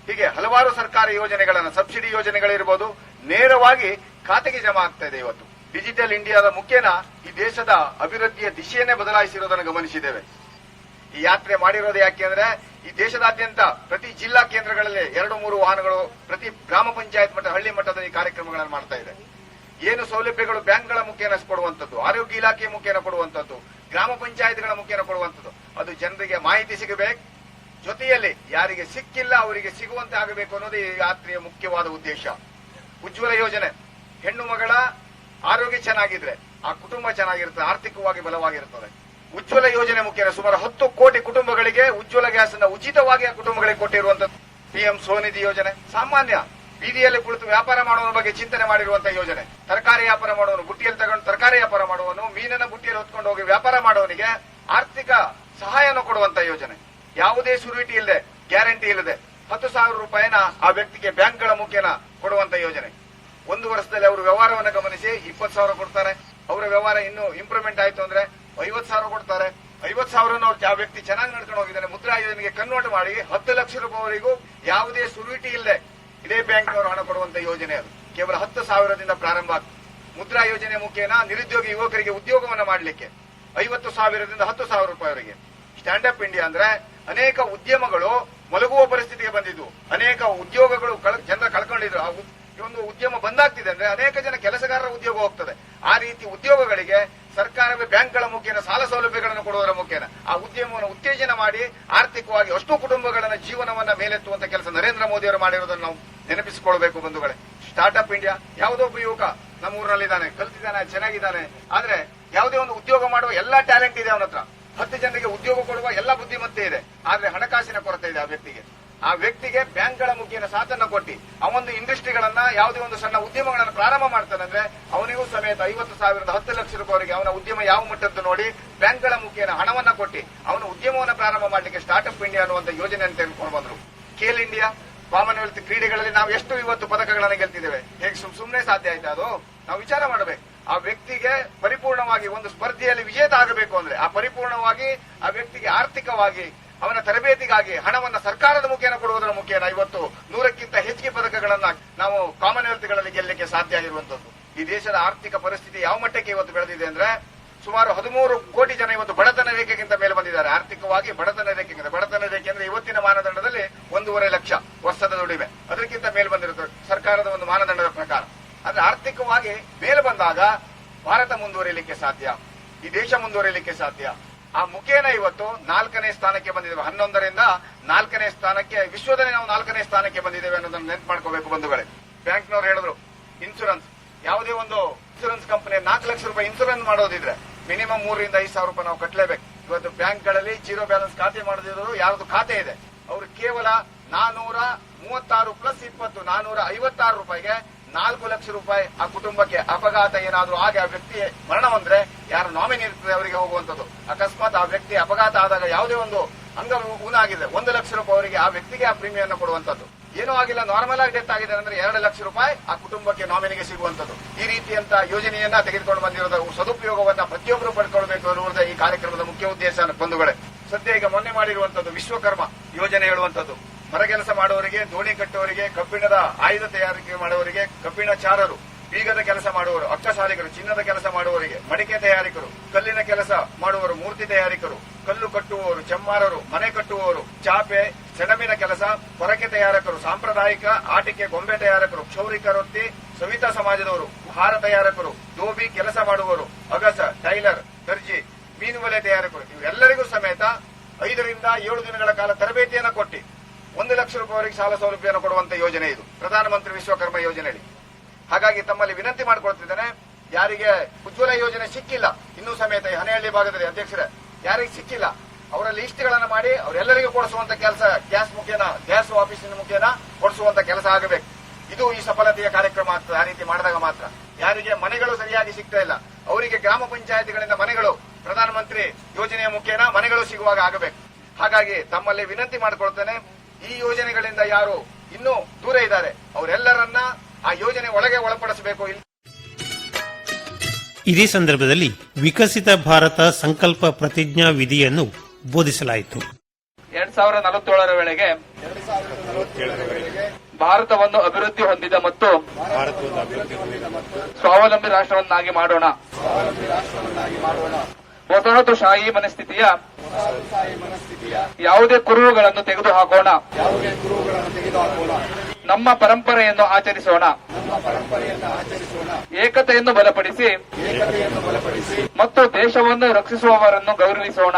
G: ಹೀಗೆ ಹಲವಾರು ಸರ್ಕಾರಿ ಯೋಜನೆಗಳನ್ನು ಸಬ್ಸಿಡಿ ಯೋಜನೆಗಳಿರ್ಬೋದು ನೇರವಾಗಿ ಖಾತೆಗೆ ಜಮಾ ಆಗ್ತಾ ಇದೆ ಇವತ್ತು ಡಿಜಿಟಲ್ ಇಂಡಿಯಾದ ಮುಖೇನ ಈ ದೇಶದ ಅಭಿವೃದ್ಧಿಯ ದಿಶೆಯನ್ನೇ ಬದಲಾಯಿಸಿರುವುದನ್ನು ಗಮನಿಸಿದ್ದೇವೆ ಈ ಯಾತ್ರೆ ಮಾಡಿರೋದು ಯಾಕೆ ಅಂದ್ರೆ ಈ ದೇಶದಾದ್ಯಂತ ಪ್ರತಿ ಜಿಲ್ಲಾ ಕೇಂದ್ರಗಳಲ್ಲಿ ಎರಡು ಮೂರು ವಾಹನಗಳು ಪ್ರತಿ ಗ್ರಾಮ ಪಂಚಾಯತ್ ಮಟ್ಟ ಹಳ್ಳಿ ಮಟ್ಟದ ಈ ಕಾರ್ಯಕ್ರಮಗಳನ್ನು ಮಾಡ್ತಾ ಇದೆ ಏನು ಸೌಲಭ್ಯಗಳು ಬ್ಯಾಂಕ್ಗಳ ಮುಖೇನ ಕೊಡುವಂಥದ್ದು ಆರೋಗ್ಯ ಇಲಾಖೆ ಮುಖೇನ ಕೊಡುವಂಥದ್ದು ಗ್ರಾಮ ಪಂಚಾಯತ್ಗಳ ಮುಖೇನ ಕೊಡುವಂಥದ್ದು ಅದು ಜನರಿಗೆ ಮಾಹಿತಿ ಸಿಗಬೇಕು ಜೊತೆಯಲ್ಲಿ ಯಾರಿಗೆ ಸಿಕ್ಕಿಲ್ಲ ಅವರಿಗೆ ಸಿಗುವಂತೆ ಆಗಬೇಕು ಅನ್ನೋದು ಈ ಯಾತ್ರೆಯ ಮುಖ್ಯವಾದ ಉದ್ದೇಶ ಉಜ್ವಲ ಯೋಜನೆ ಹೆಣ್ಣು ಮಗಳ ಆರೋಗ್ಯ ಚೆನ್ನಾಗಿದ್ರೆ ಆ ಕುಟುಂಬ ಚೆನ್ನಾಗಿರುತ್ತೆ ಆರ್ಥಿಕವಾಗಿ ಬಲವಾಗಿರುತ್ತದೆ ಉಜ್ವಲ ಯೋಜನೆ ಮುಖ್ಯ ಸುಮಾರು ಹತ್ತು ಕೋಟಿ ಕುಟುಂಬಗಳಿಗೆ ಉಜ್ವಲ ಗ್ಯಾಸ್ ಅನ್ನು ಉಚಿತವಾಗಿ ಆ ಕುಟುಂಬಗಳಿಗೆ ಕೊಟ್ಟಿರುವಂತ ಪಿಎಂ ಸ್ವನಿಧಿ ಯೋಜನೆ ಸಾಮಾನ್ಯ ಬೀದಿಯಲ್ಲಿ ಕುಳಿತು ವ್ಯಾಪಾರ ಮಾಡುವ ಬಗ್ಗೆ ಚಿಂತನೆ ಮಾಡಿರುವಂತಹ ಯೋಜನೆ ತರಕಾರಿ ವ್ಯಾಪಾರ ಮಾಡುವನು ಬುಟ್ಟಿಯಲ್ಲಿ ತಗೊಂಡು ತರಕಾರಿ ವ್ಯಾಪಾರ ಮಾಡುವನು ಮೀನನ್ನು ಬುಟ್ಟಿಯಲ್ಲಿ ಹೊತ್ಕೊಂಡು ಹೋಗಿ ವ್ಯಾಪಾರ ಮಾಡುವವನಿಗೆ ಆರ್ಥಿಕ ಸಹಾಯನ ಕೊಡುವಂತಹ ಯೋಜನೆ ಯಾವುದೇ ಶುರುವಿಟಿ ಇಲ್ಲದೆ ಗ್ಯಾರಂಟಿ ಇಲ್ಲದೆ ಹತ್ತು ಸಾವಿರ ರೂಪಾಯಿನ ಆ ವ್ಯಕ್ತಿಗೆ ಬ್ಯಾಂಕ್ಗಳ ಮುಖೇನ ಕೊಡುವಂತ ಯೋಜನೆ ಒಂದು ವರ್ಷದಲ್ಲಿ ಅವರು ವ್ಯವಹಾರವನ್ನು ಗಮನಿಸಿ ಇಪ್ಪತ್ತು ಸಾವಿರ ಕೊಡ್ತಾರೆ ಅವರ ವ್ಯವಹಾರ ಇನ್ನು ಇಂಪ್ರೂವ್ಮೆಂಟ್ ಆಯಿತು ಅಂದ್ರೆ ಐವತ್ತು ಸಾವಿರ ಕೊಡ್ತಾರೆ ಐವತ್ತು ಸಾವಿರ ಅವ್ರು ಆ ವ್ಯಕ್ತಿ ಚೆನ್ನಾಗಿ ನಡ್ಕೊಂಡು ಹೋಗಿದ್ದಾರೆ ಮುದ್ರಾ ಯೋಜನೆಗೆ ಕನ್ವರ್ಟ್ ಮಾಡಿ ಹತ್ತು ಲಕ್ಷ ರೂಪಾಯಿವರೆಗೂ ಯಾವುದೇ ಶುರುವಿಟಿ ಇಲ್ಲದೆ ಇದೇ ಬ್ಯಾಂಕ್ನವರು ಹಣ ಕೊಡುವಂತ ಯೋಜನೆ ಅದು ಕೇವಲ ಹತ್ತು ಸಾವಿರದಿಂದ ಪ್ರಾರಂಭ ಆಗ್ತದೆ ಮುದ್ರಾ ಯೋಜನೆ ಮುಖೇನ ನಿರುದ್ಯೋಗಿ ಯುವಕರಿಗೆ ಉದ್ಯೋಗವನ್ನು ಮಾಡಲಿಕ್ಕೆ ಐವತ್ತು ಸಾವಿರದಿಂದ ಹತ್ತು ಸಾವಿರ ರೂಪಾಯಿವರೆಗೆ ಸ್ಟ್ಯಾಂಡ್ ಅಪ್ ಇಂಡಿಯಾ ಅಂದ್ರೆ ಅನೇಕ ಉದ್ಯಮಗಳು ಮಲಗುವ ಪರಿಸ್ಥಿತಿಗೆ ಬಂದಿದ್ದು ಅನೇಕ ಉದ್ಯೋಗಗಳು ಜನರ ಕಳ್ಕೊಂಡಿದ್ರು ಈ ಒಂದು ಉದ್ಯಮ ಬಂದಾಗ್ತಿದೆ ಅಂದ್ರೆ ಅನೇಕ ಜನ ಕೆಲಸಗಾರರ ಉದ್ಯೋಗ ಹೋಗ್ತದೆ ಆ ರೀತಿ ಉದ್ಯೋಗಗಳಿಗೆ ಸರ್ಕಾರವೇ ಬ್ಯಾಂಕ್ಗಳ ಮುಖೇನ ಸಾಲ ಸೌಲಭ್ಯಗಳನ್ನು ಕೊಡುವುದರ ಮುಖೇನ ಆ ಉದ್ಯಮವನ್ನು ಉತ್ತೇಜನ ಮಾಡಿ ಆರ್ಥಿಕವಾಗಿ ಅಷ್ಟು ಕುಟುಂಬಗಳನ್ನ ಜೀವನವನ್ನ ಮೇಲೆತ್ತುವಂತ ಕೆಲಸ ನರೇಂದ್ರ ಮೋದಿ ಅವರು ಮಾಡಿರೋದನ್ನು ನಾವು ನೆನಪಿಸಿಕೊಳ್ಬೇಕು ಬಂಧುಗಳೇ ಸ್ಟಾರ್ಟ್ ಅಪ್ ಇಂಡಿಯಾ ಒಬ್ಬ ಯುವಕ ನಮ್ಮ ಊರಿನಲ್ಲಿದ್ದಾನೆ ಕಲ್ತಿದ್ದಾನೆ ಚೆನ್ನಾಗಿದ್ದಾನೆ ಆದ್ರೆ ಯಾವುದೇ ಒಂದು ಉದ್ಯೋಗ ಮಾಡುವ ಎಲ್ಲಾ ಟ್ಯಾಲೆಂಟ್ ಇದೆ ಅವನ ಹತ್ರ ಹತ್ತು ಜನರಿಗೆ ಉದ್ಯೋಗ ಕೊಡುವ ಎಲ್ಲ ಬುದ್ಧಿಮತ್ತೆ ಇದೆ ಆದ್ರೆ ಹಣಕಾಸಿನ ಕೊರತೆ ಇದೆ ಆ ವ್ಯಕ್ತಿಗೆ ಆ ವ್ಯಕ್ತಿಗೆ ಬ್ಯಾಂಕ್ಗಳ ಮುಖೇನ ಸಾಥನ್ನ ಕೊಟ್ಟು ಅವೊಂದು ಇಂಡಸ್ಟ್ರಿಗಳನ್ನ ಯಾವುದೇ ಒಂದು ಸಣ್ಣ ಉದ್ಯಮಗಳನ್ನು ಪ್ರಾರಂಭ ಮಾಡ್ತಾನಂದ್ರೆ ಅವನಿಗೂ ಸಮೇತ ಐವತ್ತು ಸಾವಿರದ ಹತ್ತು ಲಕ್ಷ ರೂಪಾಯಿಗೆ ಅವನ ಉದ್ಯಮ ಯಾವ ಮಟ್ಟದ್ದು ನೋಡಿ ಬ್ಯಾಂಕ್ಗಳ ಮುಖೇನ ಹಣವನ್ನ ಕೊಟ್ಟು ಅವನ ಉದ್ಯಮವನ್ನು ಪ್ರಾರಂಭ ಮಾಡಲಿಕ್ಕೆ ಸ್ಟಾರ್ಟ್ಅಪ್ ಇಂಡಿಯಾ ಅನ್ನುವಂಥ ಯೋಜನೆಯನ್ನು ತೆಗೆದುಕೊಂಡು ಬಂದ್ರು ಖೇಲ್ ಇಂಡಿಯಾ ಕಾಮನ್ವೆಲ್ತ್ ಕ್ರೀಡೆಗಳಲ್ಲಿ ನಾವು ಎಷ್ಟು ಇವತ್ತು ಪದಕಗಳನ್ನು ಗೆಲ್ತಿದ್ದೇವೆ ಹೇಗೆ ಸುಮ್ಮನೆ ಸಾಧ್ಯ ಆಯ್ತಾ ಅದು ನಾವು ವಿಚಾರ ಮಾಡಬೇಕು ಆ ವ್ಯಕ್ತಿಗೆ ಪರಿಪೂರ್ಣವಾಗಿ ಒಂದು ಸ್ಪರ್ಧೆಯಲ್ಲಿ ವಿಜೇತ ಆಗಬೇಕು ಅಂದ್ರೆ ಆ ಪರಿಪೂರ್ಣವಾಗಿ ಆ ವ್ಯಕ್ತಿಗೆ ಆರ್ಥಿಕವಾಗಿ ಅವನ ತರಬೇತಿಗಾಗಿ ಹಣವನ್ನು ಸರ್ಕಾರದ ಮುಖೇನ ಕೊಡುವುದರ ಮುಖೇನ ಇವತ್ತು ನೂರಕ್ಕಿಂತ ಹೆಚ್ಚಿಗೆ ಪದಕಗಳನ್ನ ನಾವು ಕಾಮನ್ವೆಲ್ತ್ಗಳಲ್ಲಿ ಗೆಲ್ಲಕ್ಕೆ ಸಾಧ್ಯ ಆಗಿರುವಂತದ್ದು ಈ ದೇಶದ ಆರ್ಥಿಕ ಪರಿಸ್ಥಿತಿ ಯಾವ ಮಟ್ಟಕ್ಕೆ ಇವತ್ತು ಬೆಳೆದಿದೆ ಅಂದ್ರೆ ಸುಮಾರು ಹದಿಮೂರು ಕೋಟಿ ಜನ ಇವತ್ತು ಬಡತನ ರೇಖೆಗಿಂತ ಮೇಲೆ ಬಂದಿದ್ದಾರೆ ಆರ್ಥಿಕವಾಗಿ ಬಡತನ ರೇಖೆಗಿಂತ ಬಡತನ ರೇಖೆ ಅಂದ್ರೆ ಇವತ್ತಿನ ಮಾನದಂಡದಲ್ಲಿ ಒಂದೂವರೆ ಲಕ್ಷ ವರ್ಷದ ದುಡಿಮೆ ಅದಕ್ಕಿಂತ ಮೇಲೆ ಬಂದಿರುತ್ತೆ ಸರ್ಕಾರದ ಒಂದು ಮಾನದಂಡದ ಪ್ರಕಾರ ಅಂದ್ರೆ ಆರ್ಥಿಕವಾಗಿ ಮೇಲೆ ಬಂದಾಗ ಭಾರತ ಮುಂದುವರಿಯಲಿಕ್ಕೆ ಸಾಧ್ಯ ಈ ದೇಶ ಮುಂದುವರಿಯಲಿಕ್ಕೆ ಸಾಧ್ಯ ಆ ಮುಖೇನ ಇವತ್ತು ನಾಲ್ಕನೇ ಸ್ಥಾನಕ್ಕೆ ಬಂದಿದ್ದೇವೆ ಹನ್ನೊಂದರಿಂದ ನಾಲ್ಕನೇ ಸ್ಥಾನಕ್ಕೆ ವಿಶ್ವದಲ್ಲಿ ನಾವು ನಾಲ್ಕನೇ ಸ್ಥಾನಕ್ಕೆ ಬಂದಿದ್ದೇವೆ ಅನ್ನೋದನ್ನ ನೆನ್ಪು ಮಾಡ್ಕೋಬೇಕು ಬಂಧುಗಳೇ ಬ್ಯಾಂಕ್ನವ್ರು ಹೇಳಿದ್ರು ಇನ್ಶೂರೆನ್ಸ್ ಯಾವುದೇ ಒಂದು ಇನ್ಶೂರೆನ್ಸ್ ಕಂಪನಿ ನಾಲ್ಕು ಲಕ್ಷ ರೂಪಾಯಿ ಇನ್ಶೂರೆನ್ಸ್ ಮಾಡೋದಿದ್ರೆ ಮಿನಿಮಮ್ ಮೂರರಿಂದ ಐದು ಸಾವಿರ ರೂಪಾಯಿ ನಾವು ಕಟ್ಟಲೇಬೇಕು ಇವತ್ತು ಬ್ಯಾಂಕ್ಗಳಲ್ಲಿ ಜೀರೋ ಬ್ಯಾಲೆನ್ಸ್ ಖಾತೆ ಮಾಡದಿದ್ರು ಯಾರದು ಖಾತೆ ಇದೆ ಅವರು ಕೇವಲ ನಾನೂರ ಮೂವತ್ತಾರು ಪ್ಲಸ್ ಇಪ್ಪತ್ತು ನಾನೂರ ಐವತ್ತಾರು ರೂಪಾಯಿಗೆ ನಾಲ್ಕು ಲಕ್ಷ ರೂಪಾಯಿ ಆ ಕುಟುಂಬಕ್ಕೆ ಅಪಘಾತ ಏನಾದರೂ ಆಗಿ ಆ ವ್ಯಕ್ತಿ ಮರಣ ಯಾರು ನಾಮಿನಿ ಇರ್ತದೆ ಅವರಿಗೆ ಹೋಗುವಂತದ್ದು ಅಕಸ್ಮಾತ್ ಆ ವ್ಯಕ್ತಿ ಅಪಘಾತ ಆದಾಗ ಯಾವುದೇ ಒಂದು ಅಂಗ ಊನಾಗಿದೆ ಒಂದು ಲಕ್ಷ ರೂಪಾಯಿ ಅವರಿಗೆ ಆ ವ್ಯಕ್ತಿಗೆ ಆ ಪ್ರೀಮಿಯಂ ಕೊಡುವಂತದ್ದು ಏನೂ ಆಗಿಲ್ಲ ನಾರ್ಮಲ್ ಆಗಿ ಡೆತ್ ಆಗಿದೆ ಅಂದ್ರೆ ಎರಡು ಲಕ್ಷ ರೂಪಾಯಿ ಆ ಕುಟುಂಬಕ್ಕೆ ನಾಮಿನಿಗೆ ಸಿಗುವಂತದ್ದು ಈ ರೀತಿಯಂತಹ ಯೋಜನೆಯನ್ನ ತೆಗೆದುಕೊಂಡು ಬಂದಿರೋದು ಸದುಪಯೋಗವನ್ನ ಪ್ರತಿಯೊಬ್ಬರು ಪಡ್ಕೊಳ್ಬೇಕು ಅನ್ನುವಂಥ ಈ ಕಾರ್ಯಕ್ರಮದ ಮುಖ್ಯ ಉದ್ದೇಶ ಬಂಧುಗಳೇ ಸದ್ಯ ಈಗ ಮೊನ್ನೆ ಮಾಡಿರುವಂತದ್ದು ವಿಶ್ವಕರ್ಮ ಯೋಜನೆ ಹೇಳುವಂತದ್ದು ಕೆಲಸ ಮಾಡುವವರಿಗೆ ದೋಣಿ ಕಟ್ಟುವವರಿಗೆ ಕಬ್ಬಿಣದ ಆಯುಧ ತಯಾರಿಕೆ ಮಾಡುವವರಿಗೆ ಕಬ್ಬಿಣ ಚಾರರು ಬೀಗದ ಕೆಲಸ ಮಾಡುವವರು ಅಕ್ಕಸಾಲಿಗರು ಚಿನ್ನದ ಕೆಲಸ ಮಾಡುವವರಿಗೆ ಮಡಿಕೆ ತಯಾರಿಕರು ಕಲ್ಲಿನ ಕೆಲಸ ಮಾಡುವವರು ಮೂರ್ತಿ ತಯಾರಿಕರು ಕಲ್ಲು ಕಟ್ಟುವವರು ಚಮ್ಮಾರರು ಮನೆ ಕಟ್ಟುವವರು ಚಾಪೆ ಸೆಣಬಿನ ಕೆಲಸ ಹೊರಕೆ ತಯಾರಕರು ಸಾಂಪ್ರದಾಯಿಕ ಆಟಿಕೆ ಗೊಂಬೆ ತಯಾರಕರು ಕ್ಷೌರಿಕರೊತ್ತಿ ಸವಿತಾ ಸಮಾಜದವರು ಹಾರ ತಯಾರಕರು ದೋಬಿ ಕೆಲಸ ಮಾಡುವವರು ಅಗಸ ಟೈಲರ್ ದರ್ಜಿ ಮೀನುವಲೆ ತಯಾರಕರು ಇವೆಲ್ಲರಿಗೂ ಸಮೇತ ಐದರಿಂದ ಏಳು ದಿನಗಳ ಕಾಲ ತರಬೇತಿಯನ್ನು ಕೊಟ್ಟು ಲಕ್ಷ ರೂಪಾಯಿವರೆಗೆ ಸಾಲ ಸೌಲಭ್ಯವನ್ನು ಕೊಡುವಂತ ಯೋಜನೆ ಇದು ಪ್ರಧಾನಮಂತ್ರಿ ವಿಶ್ವಕರ್ಮ ಯೋಜನೆಯಲ್ಲಿ ಹಾಗಾಗಿ ತಮ್ಮಲ್ಲಿ ವಿನಂತಿ ಮಾಡಿಕೊಳ್ತಿದ್ದೇನೆ ಯಾರಿಗೆ ಉಜ್ವಲ ಯೋಜನೆ ಸಿಕ್ಕಿಲ್ಲ ಇನ್ನೂ ಸಮೇತ ಹನೆಹಳ್ಳಿ ಭಾಗದಲ್ಲಿ ಅಧ್ಯಕ್ಷರೇ ಯಾರಿಗೆ ಸಿಕ್ಕಿಲ್ಲ ಅವರ ಲಿಸ್ಟ್ಗಳನ್ನು ಮಾಡಿ ಅವರೆಲ್ಲರಿಗೂ ಕೊಡಿಸುವಂತ ಕೆಲಸ ಗ್ಯಾಸ್ ಮುಖೇನ ಗ್ಯಾಸ್ ಆಫೀಸಿನ ಮುಖೇನ ಕೊಡಿಸುವಂತ ಕೆಲಸ ಆಗಬೇಕು ಇದು ಈ ಸಫಲತೆಯ ಕಾರ್ಯಕ್ರಮ ಆಗ್ತದೆ ಆ ರೀತಿ ಮಾಡಿದಾಗ ಮಾತ್ರ ಯಾರಿಗೆ ಮನೆಗಳು ಸರಿಯಾಗಿ ಸಿಗ್ತಾ ಇಲ್ಲ ಅವರಿಗೆ ಗ್ರಾಮ ಪಂಚಾಯಿತಿಗಳಿಂದ ಮನೆಗಳು ಪ್ರಧಾನಮಂತ್ರಿ ಯೋಜನೆಯ ಮುಖೇನ ಮನೆಗಳು ಸಿಗುವಾಗ ಆಗಬೇಕು ಹಾಗಾಗಿ ತಮ್ಮಲ್ಲಿ ವಿನಂತಿ ಮಾಡಿಕೊಳ್ತೇನೆ ಈ ಯೋಜನೆಗಳಿಂದ ಯಾರು ಇನ್ನೂ ದೂರ ಇದ್ದಾರೆ ಅವರೆಲ್ಲರನ್ನ ಆ ಯೋಜನೆ ಒಳಗೆ ಒಳಪಡಿಸಬೇಕು
B: ಇದೇ ಸಂದರ್ಭದಲ್ಲಿ ವಿಕಸಿತ ಭಾರತ ಸಂಕಲ್ಪ ಪ್ರತಿಜ್ಞಾ ವಿಧಿಯನ್ನು ಬೋಧಿಸಲಾಯಿತು
H: ಎರಡ್ ಸಾವಿರ ನಲವತ್ತೇಳರ ವೇಳೆಗೆ ಭಾರತವನ್ನು ಅಭಿವೃದ್ಧಿ ಹೊಂದಿದ ಮತ್ತು ಸ್ವಾವಲಂಬಿ ರಾಷ್ಟ್ರವನ್ನಾಗಿ ಮಾಡೋಣ ಶಾಹಿ ಮನಸ್ಥಿತಿಯ ಯಾವುದೇ ಕುರುಹುಗಳನ್ನು ತೆಗೆದು ಹಾಕೋಣ ನಮ್ಮ ಪರಂಪರೆಯನ್ನು ಆಚರಿಸೋಣ ಏಕತೆಯನ್ನು ಬಲಪಡಿಸಿ ಮತ್ತು ದೇಶವನ್ನು ರಕ್ಷಿಸುವವರನ್ನು ಗೌರವಿಸೋಣ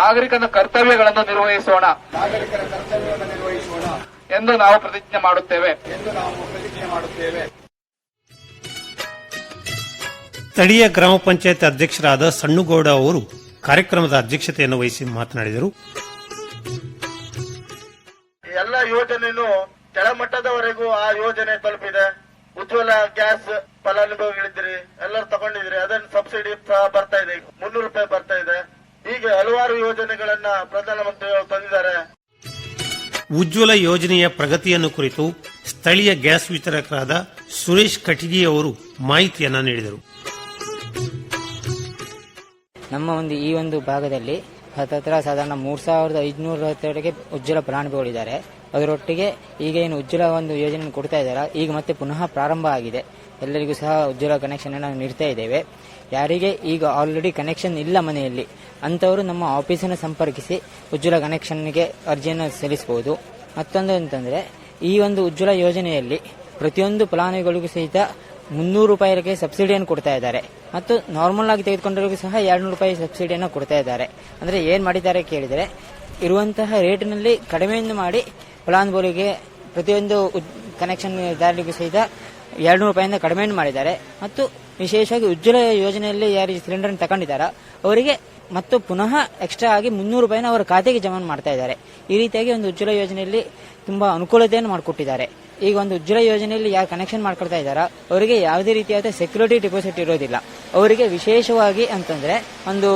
H: ನಾಗರಿಕನ ಕರ್ತವ್ಯಗಳನ್ನು ನಿರ್ವಹಿಸೋಣ ಎಂದು ನಾವು ಪ್ರತಿಜ್ಞೆ ಮಾಡುತ್ತೇವೆ
B: ಸ್ಥಳೀಯ ಗ್ರಾಮ ಪಂಚಾಯತ್ ಅಧ್ಯಕ್ಷರಾದ ಸಣ್ಣುಗೌಡ ಅವರು ಕಾರ್ಯಕ್ರಮದ ಅಧ್ಯಕ್ಷತೆಯನ್ನು ವಹಿಸಿ ಮಾತನಾಡಿದರು
I: ಎಲ್ಲ ಯೋಜನೆಯನ್ನು ಕೆಳಮಟ್ಟದವರೆಗೂ ಆ ಯೋಜನೆ ತಲುಪಿದೆ ಉಜ್ವಲ ಗ್ಯಾಸ್ ಫಲಾನುಭವಿಗಳಿದ್ರಿ ಎಲ್ಲರೂ ತಗೊಂಡಿದ್ರಿ ಅದನ್ನು ಸಬ್ಸಿಡಿ ಬರ್ತಾ ಇದೆ ಮುನ್ನೂರು ರೂಪಾಯಿ ಬರ್ತಾ ಇದೆ ಹೀಗೆ ಹಲವಾರು ಯೋಜನೆಗಳನ್ನ ಪ್ರಧಾನಮಂತ್ರಿಗಳು ತಂದಿದ್ದಾರೆ
B: ಉಜ್ವಲ ಯೋಜನೆಯ ಪ್ರಗತಿಯನ್ನು ಕುರಿತು ಸ್ಥಳೀಯ ಗ್ಯಾಸ್ ವಿತರಕರಾದ ಸುರೇಶ್ ಕಟಗಿ ಅವರು ಮಾಹಿತಿಯನ್ನ ನೀಡಿದರು
J: ನಮ್ಮ ಒಂದು ಈ ಒಂದು ಭಾಗದಲ್ಲಿ ಹತ್ತತ್ರ ಸಾಧಾರಣ ಮೂರು ಸಾವಿರದ ಐದುನೂರವರೆಗೆ ಉಜ್ವಲ ಫಲಾನುಭವಿಗಳಿದ್ದಾರೆ ಅದರೊಟ್ಟಿಗೆ ಈಗ ಏನು ಉಜ್ವಲ ಒಂದು ಯೋಜನೆಯನ್ನು ಕೊಡ್ತಾ ಇದ್ದಾರೆ ಈಗ ಮತ್ತೆ ಪುನಃ ಪ್ರಾರಂಭ ಆಗಿದೆ ಎಲ್ಲರಿಗೂ ಸಹ ಉಜ್ವಲ ಕನೆಕ್ಷನ್ ನಾವು ನೀಡ್ತಾ ಇದ್ದೇವೆ ಯಾರಿಗೆ ಈಗ ಆಲ್ರೆಡಿ ಕನೆಕ್ಷನ್ ಇಲ್ಲ ಮನೆಯಲ್ಲಿ ಅಂಥವರು ನಮ್ಮ ಆಫೀಸನ್ನು ಸಂಪರ್ಕಿಸಿ ಉಜ್ವಲ ಕನೆಕ್ಷನ್ಗೆ ಅರ್ಜಿಯನ್ನು ಸಲ್ಲಿಸಬಹುದು ಮತ್ತೊಂದು ಅಂತಂದರೆ ಈ ಒಂದು ಉಜ್ವಲ ಯೋಜನೆಯಲ್ಲಿ ಪ್ರತಿಯೊಂದು ಫಲಾನುಭವಿಗಳಿಗೂ ಸಹಿತ ಮುನ್ನೂರು ರೂಪಾಯಿಗೆ ಸಬ್ಸಿಡಿಯನ್ನು ಕೊಡ್ತಾ ಇದ್ದಾರೆ ಮತ್ತು ನಾರ್ಮಲ್ ಆಗಿ ತೆಗೆದುಕೊಂಡವರಿಗೂ ಸಹ ನೂರು ರೂಪಾಯಿ ಸಬ್ಸಿಡಿಯನ್ನು ಕೊಡ್ತಾ ಇದ್ದಾರೆ ಅಂದರೆ ಏನು ಮಾಡಿದ್ದಾರೆ ಕೇಳಿದರೆ ಇರುವಂತಹ ರೇಟ್ನಲ್ಲಿ ಕಡಿಮೆಯನ್ನು ಮಾಡಿ ಫಲಾನುಭವಿಗೆ ಪ್ರತಿಯೊಂದು ಕನೆಕ್ಷನ್ ದಾರಿಗೂ ಸಹಿತ ಎರಡ್ನೂರು ರೂಪಾಯಿಂದ ಕಡಿಮೆಯನ್ನು ಮಾಡಿದ್ದಾರೆ ಮತ್ತು ವಿಶೇಷವಾಗಿ ಉಜ್ವಲ ಯೋಜನೆಯಲ್ಲಿ ಯಾರು ಸಿಲಿಂಡರ್ ತಗೊಂಡಿದ್ದಾರೋ ಅವರಿಗೆ ಮತ್ತು ಪುನಃ ಎಕ್ಸ್ಟ್ರಾ ಆಗಿ ಮುನ್ನೂರು ರೂಪಾಯಿನ ಅವರ ಖಾತೆಗೆ ಜಮಾ ಮಾಡ್ತಾ ಇದ್ದಾರೆ ಈ ರೀತಿಯಾಗಿ ಒಂದು ಉಜ್ವಲ ಯೋಜನೆಯಲ್ಲಿ ತುಂಬಾ ಅನುಕೂಲತೆಯನ್ನು ಮಾಡಿಕೊಟ್ಟಿದ್ದಾರೆ ಈಗ ಒಂದು ಉಜ್ವಲ ಯೋಜನೆಯಲ್ಲಿ ಯಾರು ಕನೆಕ್ಷನ್ ಮಾಡ್ಕೊಳ್ತಾ ಇದ್ದಾರೋ ಅವರಿಗೆ ಯಾವುದೇ ರೀತಿಯಾದ ಸೆಕ್ಯೂರಿಟಿ ಡೆಪಾಸಿಟ್ ಇರೋದಿಲ್ಲ ಅವರಿಗೆ ವಿಶೇಷವಾಗಿ ಅಂತಂದ್ರೆ ಒಂದು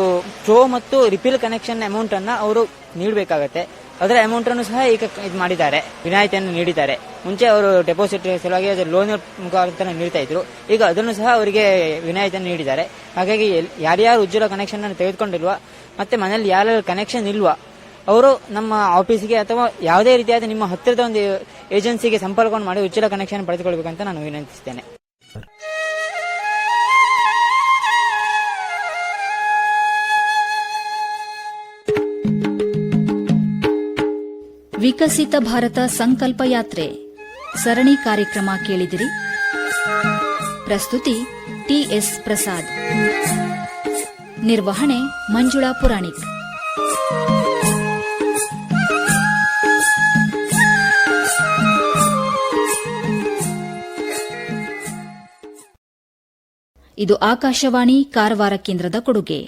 J: ಪ್ರೋ ಮತ್ತು ರಿಪೀಲ್ ಕನೆಕ್ಷನ್ ಅಮೌಂಟ್ ಅನ್ನ ಅವರು ನೀಡಬೇಕಾಗತ್ತೆ ಅದರ ಅಮೌಂಟ್ ಅನ್ನು ಸಹ ಈಗ ಇದು ಮಾಡಿದ್ದಾರೆ ವಿನಾಯಿತಿಯನ್ನು ನೀಡಿದ್ದಾರೆ ಮುಂಚೆ ಅವರು ಡೆಪಾಸಿಟ್ ಸಲುವಾಗಿ ಅದು ಲೋನ್ ಮುಖಾಂತರ ನೀಡ್ತಾ ಇದ್ರು ಈಗ ಅದನ್ನು ಸಹ ಅವರಿಗೆ ವಿನಾಯಿತಿಯನ್ನು ನೀಡಿದ್ದಾರೆ ಹಾಗಾಗಿ ಯಾರ್ಯಾರು ಉಜ್ವಲ ಕನೆಕ್ಷನ್ ಅನ್ನು ತೆಗೆದುಕೊಂಡಿಲ್ವಾ ಮತ್ತೆ ಮನೇಲಿ ಯಾರು ಕನೆಕ್ಷನ್ ಇಲ್ವಾ ಅವರು ನಮ್ಮ ಆಫೀಸ್ಗೆ ಅಥವಾ ಯಾವುದೇ ರೀತಿಯಾದ ನಿಮ್ಮ ಹತ್ತಿರದ ಒಂದು ಏಜೆನ್ಸಿಗೆ ಸಂಪರ್ಕವನ್ನು ಮಾಡಿ ಉಚಿತ ಕನೆಕ್ಷನ್ ಪಡೆದುಕೊಳ್ಬೇಕಂತ ನಾನು ವಿನಂತಿಸ್ತೇನೆ
A: ವಿಕಸಿತ ಭಾರತ ಸಂಕಲ್ಪ ಯಾತ್ರೆ ಸರಣಿ ಕಾರ್ಯಕ್ರಮ ಕೇಳಿದಿರಿ ಪ್ರಸ್ತುತಿ ಟಿಎಸ್ ಪ್ರಸಾದ್ ನಿರ್ವಹಣೆ ಮಂಜುಳಾ ಪುರಾಣಿಕ್ ಇದು ಆಕಾಶವಾಣಿ ಕಾರವಾರ ಕೇಂದ್ರದ ಕೊಡುಗೆ